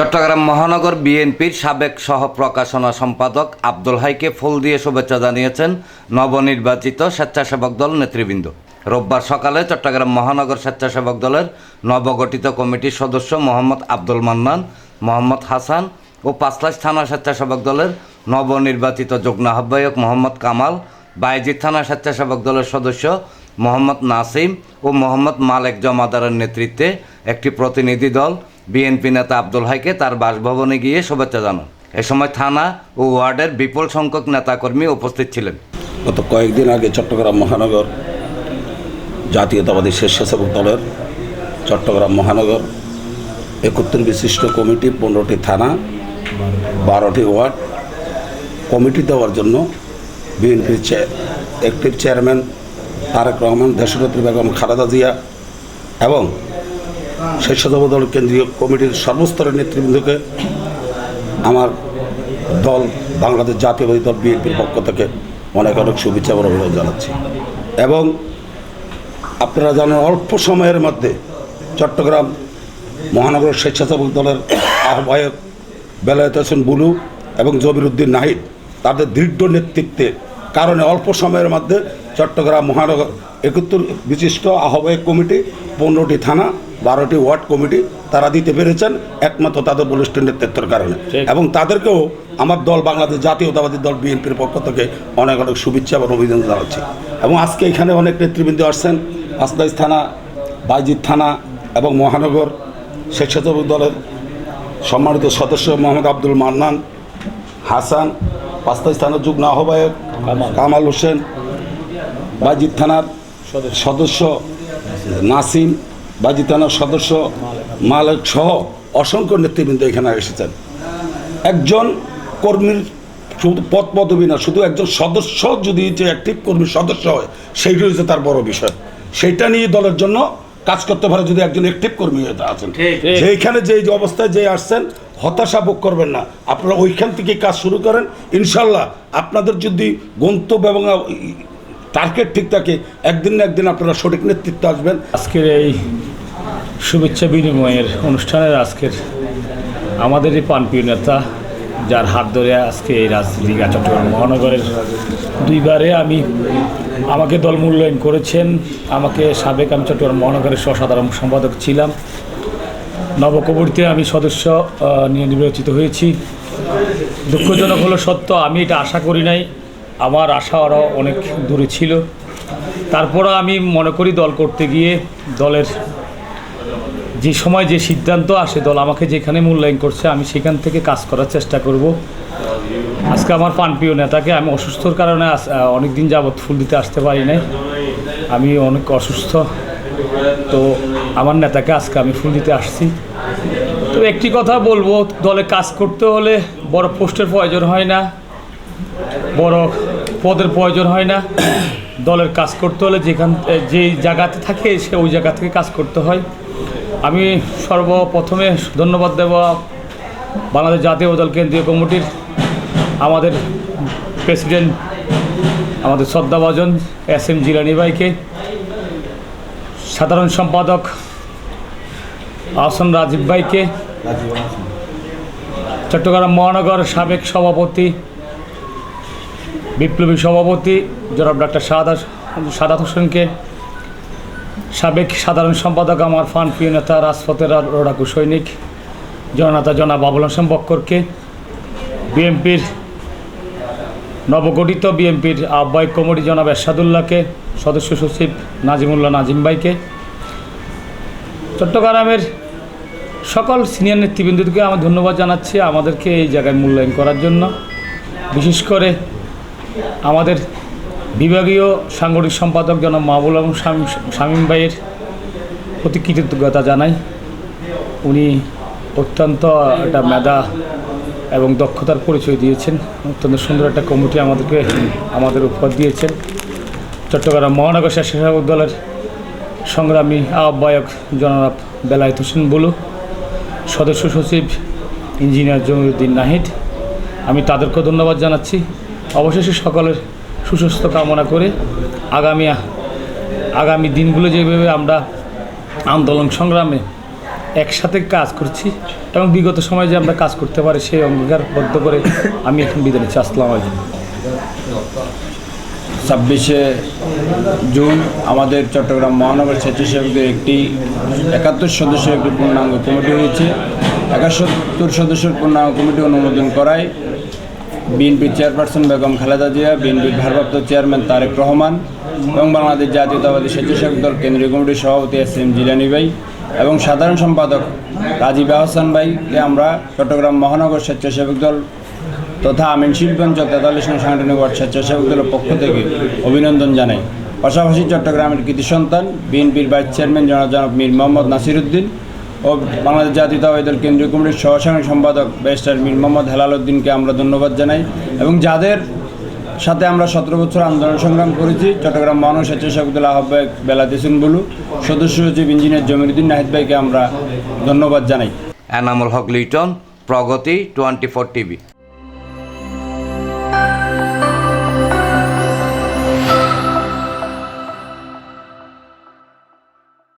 চট্টগ্রাম মহানগর বিএনপির সাবেক সহ প্রকাশনা সম্পাদক আব্দুল হাইকে ফুল দিয়ে শুভেচ্ছা জানিয়েছেন নবনির্বাচিত স্বেচ্ছাসেবক দল নেতৃবৃন্দ। রোববার সকালে চট্টগ্রাম মহানগর স্বেচ্ছাসেবক দলের নবগঠিত কমিটির সদস্য মোহাম্মদ আব্দুল মান্নান, মোহাম্মদ হাসান ও পাঁচলাশ থানা স্বেচ্ছাসেবক দলের নবনির্বাচিত যুগ্ম আহ্বায়ক মোহাম্মদ কামাল বাইজিৎ থানা স্বেচ্ছাসেবক দলের সদস্য মোহাম্মদ নাসিম ও মোহাম্মদ মালেক জমাদারের নেতৃত্বে একটি প্রতিনিধি দল বিএনপি নেতা আব্দুল হাইকে তার বাসভবনে গিয়ে শুভেচ্ছা জানান। এ সময় থানা ও ওয়ার্ডের বিপুল সংখ্যক নেতাকর্মী উপস্থিত ছিলেন। গত কয়েকদিন আগে চট্টগ্রাম মহানগর জাতীয়তাবাদী স্বেচ্ছাসেবক দলের চট্টগ্রাম মহানগর একত্রিশ বিশিষ্ট কমিটি, পনেরোটি থানা, বারোটি ওয়ার্ড কমিটি দেওয়ার জন্য বিএনপির অ্যাক্টিভ চেয়ারম্যান তারেক রহমান দেশনেত্রী বেগম খালেদা জিয়া এবং স্বেচ্ছাসেবক দল কেন্দ্রীয় কমিটির সর্বস্তরের নেতৃবৃন্দকে, আমার দল, বাংলাদেশ জাতীয়বাদী দল বিএনপির পক্ষ থেকে অনেক অনেক শুভেচ্ছা এবং অভিনন্দন জানাচ্ছি। এবং আপনারা জানেন অল্প সময়ের মধ্যে চট্টগ্রাম মহানগর স্বেচ্ছাসেবক দলের আহ্বায়ক বেলায়েত হোসেন বুলু এবং জবির উদ্দিন নাহিদ তাদের দৃঢ় নেতৃত্বে কারণে অল্প সময়ের মধ্যে চট্টগ্রাম মহানগর একত্তর বিশিষ্ট আহ্বায়ক কমিটি পনেরোটি থানা বারোটি ওয়ার্ড কমিটি তারা দিতে পেরেছেন। একমাত্র তাদের বলিষ্ঠ নেতৃত্বের কারণে। এবং তাদেরকেও আমার দল বাংলাদেশ জাতীয়তাবাদী দল বিএনপির পক্ষ থেকে অনেক অনেক শুভেচ্ছা এবং অভিনন্দন জানাচ্ছি। এবং আজকে এখানে অনেক নেতৃবৃন্দ আসছেন। আসদাইজ থানা বাইজিৎ থানা এবং মহানগর স্বেচ্ছাসেবক দলের সম্মানিত সদস্য মোহাম্মদ আব্দুল মান্নান হাসান পাঁচতাইশ থানার যুগ্ম আহ্বায়ক কামাল। হোসেন বাইজিৎ থানার সদস্য নাসিম বাজি থানার সদস্য মালিক সহ অসংখ্য নেতৃবৃন্দ এখানে এসেছেন। একজন কর্মীর শুধু পদ পদবী না শুধু একজন সদস্য যদি যে অ্যাক্টিভ কর্মীর সদস্য হয় সেইটা হচ্ছে তার বড় বিষয়। সেইটা নিয়ে দলের জন্য কাজ করতে পারে যদি একজন অ্যাক্টিভ কর্মী হয়ে আছেন। যেইখানে যে যে অবস্থায় যে আসছেন হতাশা ভোগ করবেন না। আপনারা ওইখান থেকে কাজ শুরু করেন। ইনশাল্লাহ আপনাদের যদি গন্তব্য এবং টার্গেট ঠিক থাকে একদিন না একদিন আপনারা সঠিক নেতৃত্ব আসবেন। আজকের এই শুভেচ্ছা বিনিময়ের অনুষ্ঠানের আজকের আমাদের এই পানপ্রিয় নেতা, যার হাত ধরে আজকে এই রাজনীতি চট্টগ্রাম মহানগরের দুইবারে আমি আমাকে দল মূল্যায়ন করেছেন। আমাকে সাবেক আমি চট্টগ্রাম মহানগরের সসাধারণ সম্পাদক ছিলাম। নবকবরীতে আমি সদস্য নিয়ে নির্বাচিত হয়েছি। দুঃখজনক হলো সত্য, আমি এটা আশা করি নাই। আমার আশা আরও অনেক দূরে ছিল। তারপরও আমি মনে করি দল করতে গিয়ে দলের যে সময় যে সিদ্ধান্ত আসে দল আমাকে যেখানে মূল্যায়ন করছে, আমি সেখান থেকে কাজ করার চেষ্টা করব। আজকে আমার পানপ্রিয় নেতাকে, আমি অসুস্থর কারণে অনেক দিন যাবৎ ফুল দিতে আসতে পারি নাই। আমি অনেক অসুস্থ। তো আমার নেতাকে আজকে আমি ফুল দিতে আসছি। তো একটি কথা বলব, দলে কাজ করতে হলে বড় পোস্টের প্রয়োজন হয় না, বড় পদের প্রয়োজন হয় না। দলের কাজ করতে হলে যেখান, যে জায়গাতে থাকে সে ওই জায়গা থেকে কাজ করতে হয়। আমি সর্বপ্রথমে ধন্যবাদ দেব বাংলাদেশ জাতীয় দল কেন্দ্রীয় কমিটির আমাদের প্রেসিডেন্ট আমাদের শ্রদ্ধাভাজন এস এম জিলানি ভাইকে, সাধারণ সম্পাদক আহসান রাজীব ভাইকে, চট্টগ্রাম মহানগর সাবেক সভাপতি, বিপ্লবী সভাপতি জনাব ডাক্তার সাদা সাদাত হোসেনকে সাবেক সাধারণ সম্পাদক আমার ফান প্রিয় নেতা রাজপথের রোডাকু সৈনিক, জননেতা জনাব আবুল হোসেন বক্করকে, বিএনপির নবগঠিত বিএনপির আহ্বায়ক কমিটি জনাব এরশাদুল্লাহকে, সদস্য সচিব নাজিমুল্লাহ নাজিম ভাইকে, চট্টগ্রামের সকল সিনিয়র নেতৃবৃন্দকে আমি ধন্যবাদ জানাচ্ছি আমাদেরকে এই জায়গায় মূল্যায়ন করার জন্য। বিশেষ করে আমাদের বিভাগীয় সাংগঠনিক সম্পাদক জনাব মাহবুল আলম শামীম- ভাইয়ের প্রতি কৃতজ্ঞতা জানাই। উনি অত্যন্ত একটা মেধা এবং দক্ষতার পরিচয় দিয়েছেন। অত্যন্ত সুন্দর একটা কমিটি আমাদেরকে, আমাদের উপহার দিয়েছেন। চট্টগ্রাম মহানগর স্বেচ্ছাসেবক দলের সংগ্রামী আহ্বায়ক জনাব বেলায়েত হোসেন বুলু, সদস্য সচিব ইঞ্জিনিয়ার জমিরুদ্দিন নাহিদ। আমি তাদেরকেও ধন্যবাদ জানাচ্ছি। অবশেষে সকলের সুস্বাস্থ্য কামনা করে আগামী আগামী দিনগুলো যেভাবে আমরা আন্দোলন সংগ্রামে একসাথে কাজ করছি এবং বিগত সময়ে যে আমরা কাজ করতে পারি সেই অঙ্গীকারবদ্ধ করে আমি এখন বিদায় নিচ্ছি। আসসালামু আলাইকুম। ছাব্বিশে জুন আমাদের চট্টগ্রাম মহানগর স্বেচ্ছাসেবকদের একটি একাত্তর সদস্যের একটি পূর্ণাঙ্গ কমিটি হয়েছে। একাত্তর সদস্যের পূর্ণাঙ্গ কমিটি অনুমোদন করায় বিএনপির চেয়ারপারসন বেগম খালেদা জিয়া, বিএনপির ভারপ্রাপ্ত চেয়ারম্যান তারেক রহমান এবং বাংলাদেশ জাতীয়তাবাদী স্বেচ্ছাসেবক দল কেন্দ্রীয় কমিটির সভাপতি এস এম জিলানি ভাই এবং সাধারণ সম্পাদক রাজীব আহসান ভাইকে আমরা চট্টগ্রাম মহানগর স্বেচ্ছাসেবক দল তথা আমিন শিল্পঞ্চ তেতাল্লিশ নং সাংগঠনিক ওয়ার্ড স্বেচ্ছাসেবক দলের পক্ষ থেকে অভিনন্দন জানাই। পাশাপাশি চট্টগ্রামের কৃতি সন্তান, বিএনপির ভাইস চেয়ারম্যান জনাব মীর মোহাম্মদ নাসির উদ্দিন ও বাংলাদেশ জাতীয়তাবাদী দল কেন্দ্রীয় কমিটির সহসাংগঠনিক সম্পাদক ব্যারিস্টার মীর মোহাম্মদ হেলাল উদ্দিনকে আমরা ধন্যবাদ জানাই এবং যাদের সাথে আমরা সতেরো বছর আন্দোলন সংগ্রাম করেছি, চট্টগ্রাম মানুষ স্বেচ্ছাসেবক আহ্বায়ক বেলাতেসুন বুলু, সদস্য সচিব ইঞ্জিনিয়ার জমিরুদ্দিন নাহিদ ভাইকে আমরা ধন্যবাদ জানাই। Enamul Haque Liton, Pragati, twenty four TV.